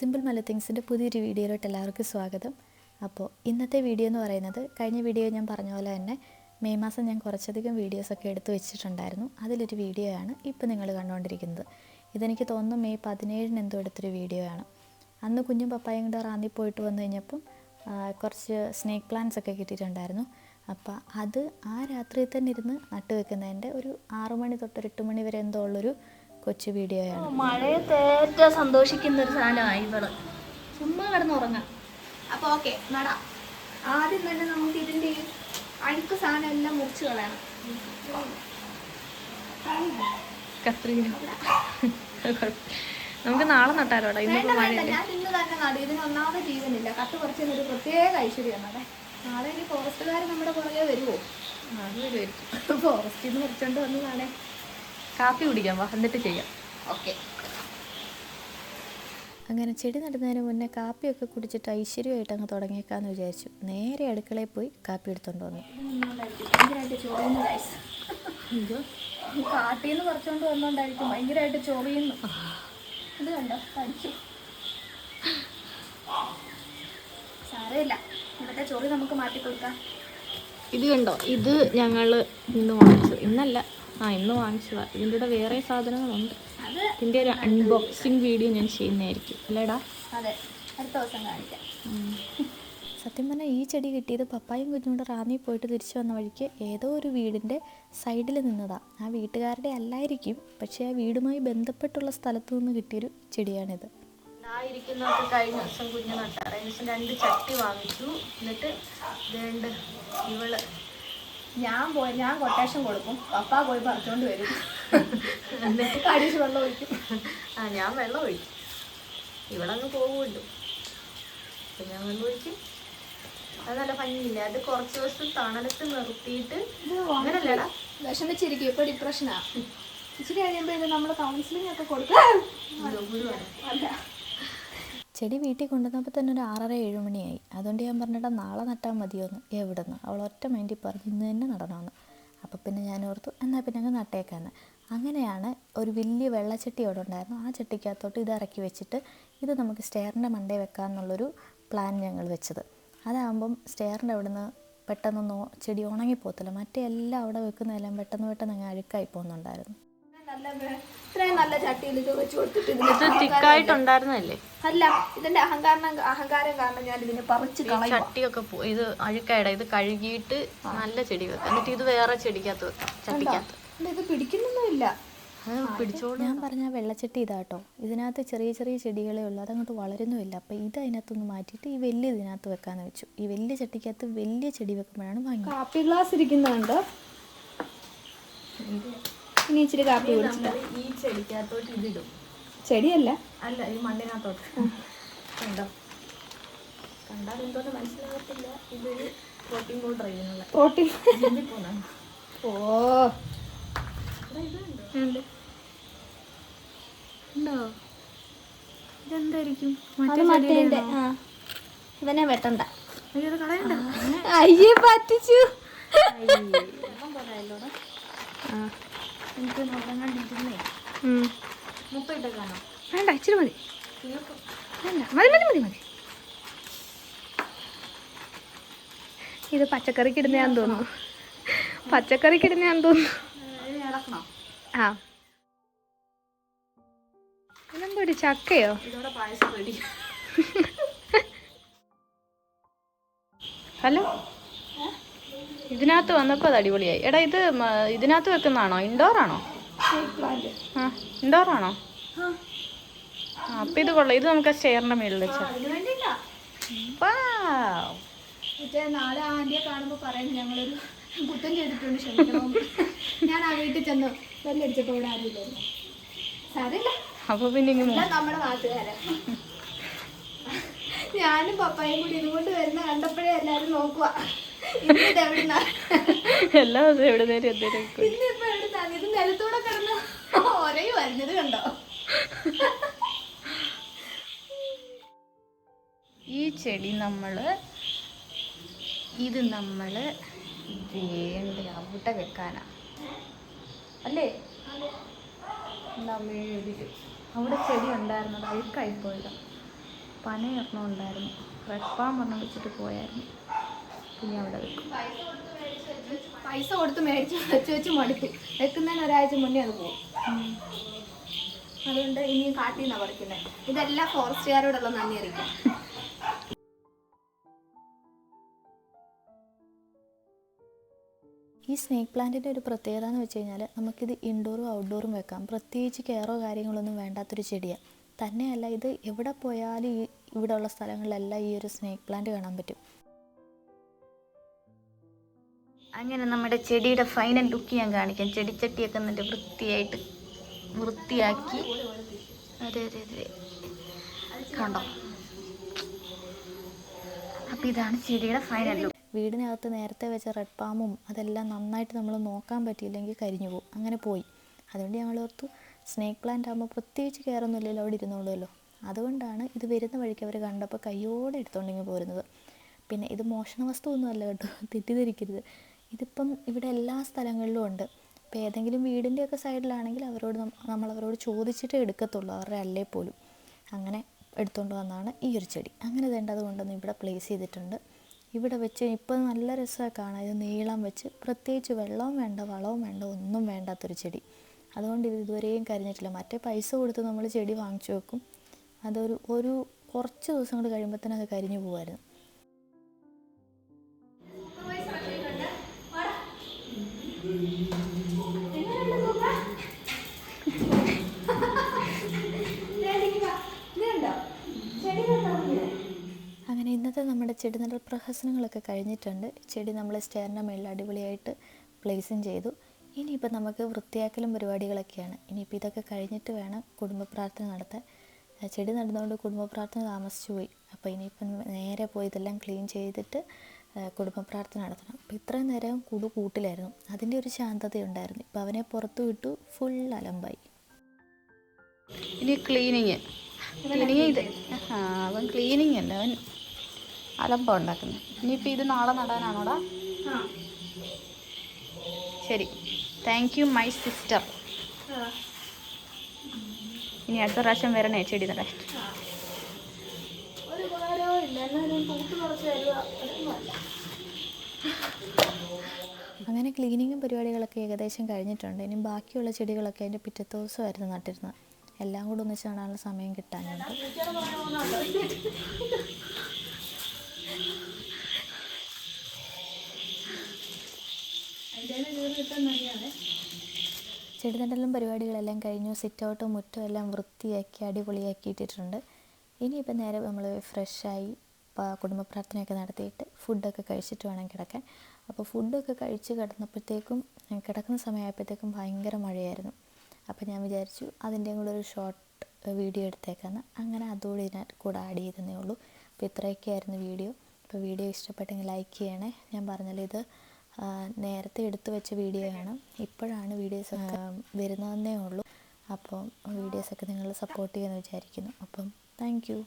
Simple മല തിങ്സിന്റെ പുതിയൊരു വീഡിയോയിലോട്ട് എല്ലാവർക്കും സ്വാഗതം. അപ്പോൾ ഇന്നത്തെ വീഡിയോ എന്ന് പറയുന്നത് കഴിഞ്ഞ വീഡിയോ ഞാൻ പറഞ്ഞ പോലെ തന്നെ മെയ് മാസം ഞാൻ കുറച്ചധികം വീഡിയോസൊക്കെ എടുത്തു വെച്ചിട്ടുണ്ടായിരുന്നു. അതിലൊരു വീഡിയോ ആണ് ഇപ്പോൾ നിങ്ങൾ കണ്ടുകൊണ്ടിരിക്കുന്നത്. ഇതെനിക്ക് തോന്നുന്നു മെയ് പതിനേഴിന് എന്തോ എടുത്തൊരു വീഡിയോ ആണ് അന്ന് കുഞ്ഞും പപ്പായും കൂടെ റാന്നി പോയിട്ട് വന്നു കഴിഞ്ഞപ്പം കുറച്ച് സ്നേക്ക് പ്ലാന്റ്സ് ഒക്കെ കിട്ടിയിട്ടുണ്ടായിരുന്നു. അപ്പോൾ അത് ആ രാത്രി തന്നെ ഇരുന്ന് നട്ടു വെക്കുന്നതിന്റെ ഒരു ആറു മണി തൊട്ട് ഒരു എട്ട് മണി വരെ എന്തോ ഉള്ളൊരു കൊച്ചു ആണ്. മഴയത്ത് ഏറ്റവും സന്തോഷിക്കുന്ന ഒരു സാധനമായി ഇവൾ. ചുമ്മാ കിടന്ന് ഉറങ്ങാം. അപ്പൊ ഓക്കെ നടാം. ആദ്യം തന്നെ നമുക്ക് ഇതിന്റെ അഴുക്ക് സാധനം എല്ലാം മുറിച്ച് കളയണം. നമുക്ക് നാളെ നട്ടാലോടാ. ഇന്ന് ഞാൻ ഇന്ന് തന്നെ നടും. ഇതിന് ഒന്നാമത് ജീവനില്ല. കത്ത് കുറച്ചതിന് ഒരു പ്രത്യേക ഐശ്വര്യമാണ് അതെ നാളെ ഇനി ഫോറസ്റ്റുകാർ നമ്മുടെ പുറകെ വരുമോ ഫോറസ്റ്റിൽ നിന്ന് കുറച്ചുകൊണ്ട് വന്നതാണേ. കാപ്പി കുടിക്കാം വന്നിട്ട് എന്നിട്ട് ചെയ്യാം. ഓക്കെ. അങ്ങനെ ചെടി നടുന്നതിന് മുന്നേ കാപ്പിയൊക്കെ കുടിച്ചിട്ട് ഐശ്വര്യമായിട്ട് അങ്ങ് തുടങ്ങിയേക്കാന്ന് വിചാരിച്ചു. നേരെ അടുക്കളയിൽ പോയി കാപ്പി എടുത്തോണ്ട് വന്നു. കാട്ടിൽ നിന്ന് പറിച്ചോണ്ട് വന്നോണ്ടായിരിക്കും. ഭയങ്കരമായിട്ട് ചൊറിയുന്നു. ഇത് കണ്ടോ? പഠിച്ചു സാരമില്ല. ഇവിടുത്തെ ചൊറി നമുക്ക് മാറ്റി കൊടുക്കാം ഇത് കണ്ടോ? ഇത് ഞങ്ങൾ ഇന്ന് വാങ്ങിച്ചു. ഇന്നല്ല. ആ ഇന്ന് വാങ്ങിച്ചതാണ് ഇതിന്റെ കൂടെ വേറെ സാധനങ്ങളുണ്ട്. ഇതിന്റെ ഒരു അൺബോക്സിങ് വീഡിയോ ഞാൻ ചെയ്യുന്നതായിരിക്കും. അല്ലേടാ? അതെ അടുത്ത ദിവസം കാണിക്കാം. സത്യം പറഞ്ഞാൽ ഈ ചെടി കിട്ടിയത് പപ്പായും കുഞ്ഞുകൂടെ റാന്നി പോയിട്ട് തിരിച്ചു വന്ന വഴിക്ക് ഏതോ ഒരു വീടിന്റെ സൈഡിൽ നിന്നതാണ് ആ വീട്ടുകാരുടെ അല്ലായിരിക്കും പക്ഷേ ആ വീടുമായി ബന്ധപ്പെട്ടുള്ള സ്ഥലത്തു നിന്ന് കിട്ടിയൊരു ചെടിയാണിത്. ഇരിക്കുന്നതൊക്കെ കഴിഞ്ഞ ദിവസം കുഞ്ഞു ദിവസം രണ്ട് ചട്ടി വാങ്ങിച്ചു. എന്നിട്ട് വേണ്ട ഇവൾ ഞാൻ പോയി ഞാൻ കൊട്ടേഷൻ കൊടുക്കും. പപ്പ പോയി പറിച്ചോണ്ട് വരും. അടിച്ച് വെള്ളം ഒഴിക്കും. ആ ഞാൻ വെള്ളം ഒഴിക്കും. ഇവിടെ അങ്ങ് പോകുമല്ലോ അപ്പം ഞാൻ വെള്ളം ഒഴിക്കും. അത് നല്ല ഭംഗിയില്ല? അത് കുറച്ച് ദിവസം തണലത്ത് നിർത്തിയിട്ട് അങ്ങനല്ലേടാ. വിഷമിച്ചിരിക്കും. ഇപ്പൊ ഡിപ്രഷനാ ഇച്ചിരി കഴിയുമ്പോ ഇത് നമ്മൾ കൗൺസിലിംഗ് ഒക്കെ കൊടുക്കാം. ചെടി വീട്ടിൽ കൊണ്ടുവന്നപ്പോൾ തന്നെ ഒരു ആറര ഏഴ് മണിയായി. അതുകൊണ്ട് ഞാൻ പറഞ്ഞിട്ട് നാളെ നട്ടാൽ മതിയോന്ന്. എവിടുന്ന്? അവൾ ഒറ്റ മൈൻഡിൽ പറഞ്ഞു ഇന്ന് തന്നെ നടണമെന്ന് അപ്പോൾ പിന്നെ ഞാൻ ഓർത്തു എന്നാൽ പിന്നെ അങ്ങ് നട്ടേക്കാന്ന്. അങ്ങനെയാണ് ഒരു വലിയ വെള്ളച്ചട്ടി അവിടെ ഉണ്ടായിരുന്നു. ആ ചട്ടിക്കകത്തോട്ട് ഇത് ഇറക്കി വെച്ചിട്ട് ഇത് നമുക്ക് സ്റ്റെയറിന്റെ മണ്ടേ വെക്കാമെന്നുള്ളൊരു പ്ലാൻ ഞങ്ങൾ വെച്ചത്. അതാകുമ്പം സ്റ്റെയറിന്റെ അവിടുന്ന് പെട്ടെന്നൊന്നും ഒ- ചെടി ഉണങ്ങിപ്പോകത്തില്ല. മറ്റേ എല്ലാം അവിടെ വെക്കുന്നതെല്ലാം പെട്ടെന്ന് പെട്ടെന്ന് അങ്ങ് അഴുക്കായി പോകുന്നുണ്ടായിരുന്നു. നല്ല ഇത്രയും നല്ല ചട്ടിയിൽ ഇത് വെച്ച് കൊടുത്തിട്ട് അല്ല ഇതിന്റെ അഹങ്കാരം അഹങ്കാരം കാരണം ഞാൻ ഇതിനെ പറിച്ച് കളയും ചട്ടിയൊക്കെ ഇത് അഴുക്കായിടാ. ഇത് കഴുകിയിട്ട് നല്ല ചെടി വെക്കാം. എന്നിട്ട് ഇത് വേറെ ചെടിക്കകത്ത് വെക്കാം. ചട്ടിക്കകത്ത്. ഇത് പിടിക്കുന്നൊന്നുമില്ല പിടിച്ചോളൂ ഞാൻ പറഞ്ഞ വെള്ളച്ചട്ടി ഇതാട്ടോ ഇതിനകത്ത് ചെറിയ ചെറിയ ചെടികളേ ഉള്ളൂ. അതങ്ങോട്ട് വളരുന്നുമില്ല. അപ്പോൾ ഇത് അതിനകത്തൊന്ന് മാറ്റിയിട്ട് ഈ വലിയ ഇതിനകത്ത് വെക്കാന്ന് വെച്ചു. ഈ വലിയ ചട്ടിക്കകത്ത് വലിയ ചെടി വെക്കുമ്പോഴാണ് ഭംഗി. കാപ്പി ഗ്ലാസ് ഇരിക്കുന്നുണ്ട്. ഇനി ഇച്ചിരി കാപ്പി കുടിച്ചിട്ട്. ഈ ചെടിക്കകത്തോട്ട് ഇതിടും ചെടിയല്ല. അല്ല ഈ മണ്ണിനകത്തോട്ട്. കണ്ടോ? കണ്ടാൽ എന്തോന്ന് മനസ്സിലാകത്തില്ല ഇതൊരു പ്രോട്ടീൻ പൗഡർ ചെയ്യുന്നുള്ള പ്രോട്ടീൻ ജിമ്മിൽ പോകുന്ന ഓ. ഉണ്ട്? ഇതെന്തായിരിക്കും? ആ. ഇവനെ വെട്ടണ്ട. അയ്യേ പറ്റിച്ചു. എനിക്ക് കണ്ടിരുന്നേ വേണ്ട ഇച്ചിരി മതി. വേണ്ട മതി മതി മതി മതി. ഇത് പച്ചക്കറിക്ക് ഇടുന്നതാന്ന് തോന്നുന്നു. പച്ചക്കറിക്ക് ഇടുന്നതാന്ന് തോന്നുന്നു. ആ. ഇതെന്തോടി ചക്കയോ? ഹലോ? ഇതിനകത്ത് വന്നപ്പോൾ അത് അടിപൊളിയായി. എടാ ഇത് ഇതിനകത്ത് വെക്കുന്നതാണോ? ഇൻഡോർ ആണോ? ആ ഇൻഡോർ ആണോ? അപ്പൊ അപ്പം ഇത് കൊള്ളാം. ഇത് നമുക്ക് ആ സ്റ്റെയറിന്റെ മുകളിൽ വെച്ചാൽ മറ്റേ നാളെ ആന്റിയെ കാണുമ്പോൾ പറയുന്നു ഞങ്ങളൊരു കുറ്റം ചെയ്തിട്ടുണ്ട് ക്ഷമിക്കണമെന്ന് ഞാൻ ആ വീട്ടിൽ ചെന്ന് വെല്ലടിച്ചപ്പോൾ ഇവിടെ ആരുമില്ലായിരുന്നു സാരമില്ല. അപ്പോൾ പിന്നെ നമ്മുടെ നാട്ടുകാരാ ഞാനും പപ്പായും കൂടി ഇതുകൊണ്ട് വരുന്ന കണ്ടപ്പോഴേ എല്ലാരും നോക്കുക എവിടുന്നാ എല്ലാ ദിവസവും എവിടെ നേരം നിലത്തൂടെ കിടന്ന് ഒരേ വരുന്നത് കണ്ടോ? ഈ ചെടി നമ്മൾ ഇത് നമ്മൾ വേണ്ട അവിടെ വെക്കാനാ. അല്ലേ? മേടിൽ അവിടെ ചെടി ഉണ്ടായിരുന്നത് അഴുക്കായി പോയതാ പനയൊരെണ്ണം ഉണ്ടായിരുന്നു. റെഡ് പറഞ്ഞു വെച്ചിട്ട് പോയായിരുന്നു. പിന്നെ അവിടെ വെക്കും. പൈസ കൊടുത്ത് മേടിച്ച് വെച്ച് വെച്ച് മടുത്തു വെക്കുന്നതിന് ഒരാഴ്ച മുന്നേ അത് പോകും അതുകൊണ്ട് ഇനിയും കാട്ടിൽ നിന്നാണ് പറിക്കുന്നത് ഇതെല്ലാം ഫോറസ്റ്റുകാരോടുള്ള നന്ദി അറിയിക്കാം ഈ സ്നേക്ക് പ്ലാന്റിന്റെ ഒരു പ്രത്യേകത എന്ന് വെച്ച് കഴിഞ്ഞാൽ നമുക്കിത് ഇൻഡോറും ഔട്ട്ഡോറും വെക്കാം. പ്രത്യേകിച്ച് കെയറോ കാര്യങ്ങളൊന്നും വേണ്ടാത്തൊരു ചെടിയാണ് തന്നെയല്ല ഇത് എവിടെ പോയാലും ഈ ഇവിടെയുള്ള സ്ഥലങ്ങളിലെല്ലാം ഈ ഒരു സ്നേക്ക് പ്ലാന്റ് കാണാൻ പറ്റും. അങ്ങനെ നമ്മുടെ ചെടിയുടെ ഫൈനൽ ലുക്ക് ഞാൻ കാണിക്കാം. ചെടിച്ചട്ടിയൊക്കെ എന്നിട്ട് വൃത്തിയായിട്ട് വൃത്തിയാക്കി. അതെ അതെ അതെ. കണ്ടോ? അപ്പം ഇതാണ് ചെടിയുടെ ഫൈനൽ ലുക്ക് വീടിനകത്ത് നേരത്തെ വെച്ച റെഡ് പാമും അതെല്ലാം നന്നായിട്ട് നമ്മൾ നോക്കാൻ പറ്റിയില്ലെങ്കിൽ കരിഞ്ഞു പോകും. അങ്ങനെ പോയി. അതുകൊണ്ട് ഞങ്ങൾ ഓർത്തു സ്നേക്ക് പ്ലാന്റ് ആകുമ്പോൾ പ്രത്യേകിച്ച് കയറൊന്നുമില്ലല്ലോ അവിടെ ഇരുന്നോളുമല്ലോ. അതുകൊണ്ടാണ് ഇത് വരുന്ന വഴിക്ക് അവർ കണ്ടപ്പോൾ കയ്യോടെ എടുത്തുകൊണ്ടിങ്ങ് പോരുന്നത്. പിന്നെ ഇത് മോഷണ വസ്തു ഒന്നുമല്ല കേട്ടോ തെറ്റിദ്ധരിക്കരുത്. ഇതിപ്പം ഇവിടെ എല്ലാ സ്ഥലങ്ങളിലും ഉണ്ട്. ഇപ്പോൾ ഏതെങ്കിലും വീടിന്റെയൊക്കെ സൈഡിലാണെങ്കിൽ അവരോട് നമ്മൾ അവരോട് ചോദിച്ചിട്ടേ എടുക്കത്തുള്ളൂ. അവരുടെ അല്ലേ പോലും. അങ്ങനെ എടുത്തുകൊണ്ട് വന്നാണ് ഈ ഒരു ചെടി. അങ്ങനെ വേണ്ടത് കൊണ്ടൊന്ന് ഇവിടെ പ്ലേസ് ചെയ്തിട്ടുണ്ട്. ഇവിടെ വെച്ച് ഇപ്പോൾ നല്ല രസമാണ് കാണാൻ. ഇത് നീളം വെച്ച് പ്രത്യേകിച്ച് വെള്ളവും വേണ്ട വളവും വേണ്ട ഒന്നും വേണ്ടാത്തൊരു ചെടി. അതുകൊണ്ട് ഇത് ഇതുവരെയും കരിഞ്ഞിട്ടില്ല. മറ്റേ പൈസ കൊടുത്ത് നമ്മൾ ചെടി വാങ്ങിച്ചു വെക്കും. അതൊരു ഒരു കുറച്ച് ദിവസം കൊണ്ട് കഴിയുമ്പോൾ തന്നെ അത് കരിഞ്ഞു പോകുമായിരുന്നു ചെടി നടൽ പ്രഹസനങ്ങളൊക്കെ കഴിഞ്ഞിട്ടുണ്ട്. ചെടി നമ്മൾ സ്റ്റെയറിന്റെ മുകളിൽ അടിപൊളിയായിട്ട് പ്ലേസും ചെയ്തു. ഇനിയിപ്പോൾ നമുക്ക് വൃത്തിയാക്കലും പരിപാടികളൊക്കെയാണ്. ഇനിയിപ്പോൾ ഇതൊക്കെ കഴിഞ്ഞിട്ട് വേണം കുടുംബ പ്രാർത്ഥന നടത്താൻ. ചെടി നടന്നുകൊണ്ട് കുടുംബ പ്രാർത്ഥന താമസിച്ചു പോയി. അപ്പോൾ ഇനിയിപ്പം നേരെ പോയി ഇതെല്ലാം ക്ലീൻ ചെയ്തിട്ട് കുടുംബ പ്രാർത്ഥന നടത്തണം. അപ്പോൾ ഇത്രയും നേരം കുടു കൂട്ടിലായിരുന്നു അതിന്റെ ഒരു ശാന്തതയുണ്ടായിരുന്നു. ഇപ്പോൾ അവനെ പുറത്തു വിട്ടു ഫുൾ അലമ്പായി. ഇനി ക്ലീനിങ് ക്ലീനിങ് ഇത് ആ അവൻ ക്ലീനിങ് അല്ല. അവൻ അലമ്പം ഉണ്ടാക്കുന്നത്. ഇനിയിപ്പോൾ ഇത് നാളെ നടാനാണോടാ? ആ. ശരി. താങ്ക് യു മൈ സിസ്റ്റർ ആ. ഇനി അടുത്ത പ്രാവശ്യം വരണേ ചെടി നടാൻ. അതൊന്നുമല്ല അങ്ങനെ ക്ലീനിങ്ങും പരിപാടികളൊക്കെ ഏകദേശം കഴിഞ്ഞിട്ടുണ്ട്. ഇനി ബാക്കിയുള്ള ചെടികളൊക്കെ അതിന്റെ പിറ്റത്തെ ദിവസമായിരുന്നു നട്ടിരുന്നത്. എല്ലാം കൂടെ ഒന്നിച്ച് നടാനുള്ള സമയം കിട്ടാനുണ്ട്. അതിന്റെ കീറി കിട്ടാൻ നല്ലതാണ് ചെടി പരിപാടികളെല്ലാം കഴിഞ്ഞു. സിറ്റൗട്ടും മുറ്റും എല്ലാം വൃത്തിയാക്കി അടിപൊളിയാക്കി ഇട്ടിട്ടുണ്ട് ഇനിയിപ്പോൾ നേരെ നമ്മൾ ഫ്രഷായി കുടുംബ പ്രാർത്ഥനയൊക്കെ നടത്തിയിട്ട് ഫുഡൊക്കെ കഴിച്ചിട്ട് വേണം കിടക്കാൻ. അപ്പോൾ ഫുഡൊക്കെ കഴിച്ച് കിടന്നപ്പോഴത്തേക്കും കിടക്കുന്ന സമയമായപ്പോഴത്തേക്കും ഭയങ്കര മഴയായിരുന്നു. അപ്പോൾ ഞാൻ വിചാരിച്ചു അതിന്റെയും കൂടെ ഒരു ഷോർട്ട് വീഡിയോ എടുത്തേക്കാന്ന്. അങ്ങനെ അതുകൂടി ഞാൻ കൂടെ ആഡ് ചെയ്തതേ ഉള്ളൂ. അപ്പോൾ ഇത്രയൊക്കെയായിരുന്നു വീഡിയോ അപ്പോൾ വീഡിയോ ഇഷ്ടപ്പെട്ടെങ്കിൽ ലൈക്ക് ചെയ്യണേ. ഞാൻ പറഞ്ഞല്ലോ ഇത് നേരത്തെ എടുത്തു വെച്ച വീഡിയോയാണ്. ഇപ്പോഴാണ് വീഡിയോസ് ഒക്കെ വരുന്നതെന്നേ ഉള്ളൂ. അപ്പം വീഡിയോസൊക്കെ നിങ്ങൾ സപ്പോർട്ട് ചെയ്യുമെന്ന് വിചാരിക്കുന്നു. അപ്പം താങ്ക് യു